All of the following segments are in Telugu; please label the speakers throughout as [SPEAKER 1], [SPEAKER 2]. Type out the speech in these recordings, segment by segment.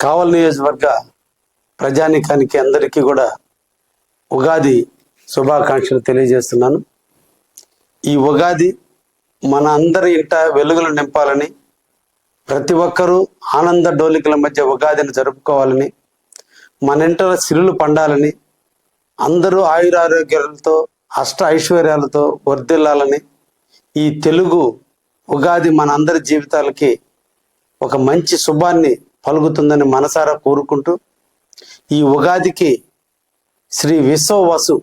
[SPEAKER 1] కావల్ నియోజకవర్గ ప్రజానికానికి అందరికీ కూడా ఉగాది శుభాకాంక్షలు తెలియజేస్తున్నాను. ఈ ఉగాది మన అందరి ఇంట వెలుగులు నింపాలని ప్రతి ఒక్కరూ ఆనంద డోలికల మధ్య ఉగాదిని జరుపుకోవాలని మన ఇంట సిరులు పండాలని అందరూ ఆయురారోగ్యాలతో అష్ట ఐశ్వర్యాలతో వర్ధిల్లాలని ఈ తెలుగు ఉగాది మన అందరి జీవితాలకి ఒక మంచి శుభాన్ని పలుకుతుందని మనసారా కోరుకుంటూ ఈ ఉగాదికి శ్రీ విశ్వ వసు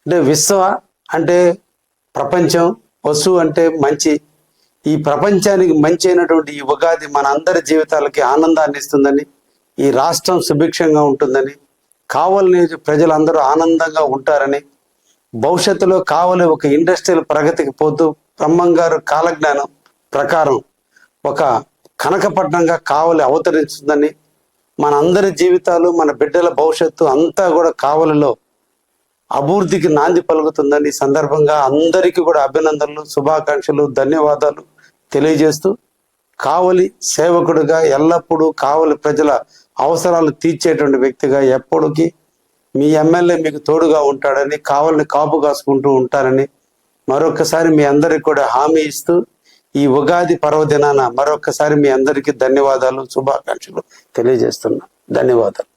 [SPEAKER 1] అంటే విశ్వ అంటే ప్రపంచం వసు అంటే మంచి. ఈ ప్రపంచానికి మంచి అయినటువంటి ఈ ఉగాది మన అందరి జీవితాలకి ఆనందాన్ని ఇస్తుందని ఈ రాష్ట్రం సుభిక్షంగా ఉంటుందని కావలి ప్రజలందరూ ఆనందంగా ఉంటారని భవిష్యత్తులో కావలి ఒక ఇండస్ట్రియల్ ప్రగతికి పోతూ బ్రహ్మంగారు కాలజ్ఞానం ప్రకారం ఒక కనకపట్నంగా కావలి అవతరిస్తుందని మన అందరి జీవితాలు మన బిడ్డల భవిష్యత్తు అంతా కూడా కావలిలో అభివృద్ధికి నాంది పలుకుతుందని సందర్భంగా అందరికీ కూడా అభినందనలు శుభాకాంక్షలు ధన్యవాదాలు తెలియజేస్తూ కావలి సేవకుడిగా ఎల్లప్పుడూ కావలి ప్రజల అవసరాలు తీర్చేటువంటి వ్యక్తిగా ఎప్పటికీ మీ ఎమ్మెల్యే మీకు తోడుగా ఉంటాడని కావలిని కాపు కాసుకుంటూ ఉంటారని మరొకసారి మీ అందరికి కూడా హామీ ఇస్తూ ఈ ఉగాది పర్వదినాన మరొకసారి మీ అందరికీ ధన్యవాదాలు శుభాకాంక్షలు తెలియజేస్తున్నా. ధన్యవాదాలు.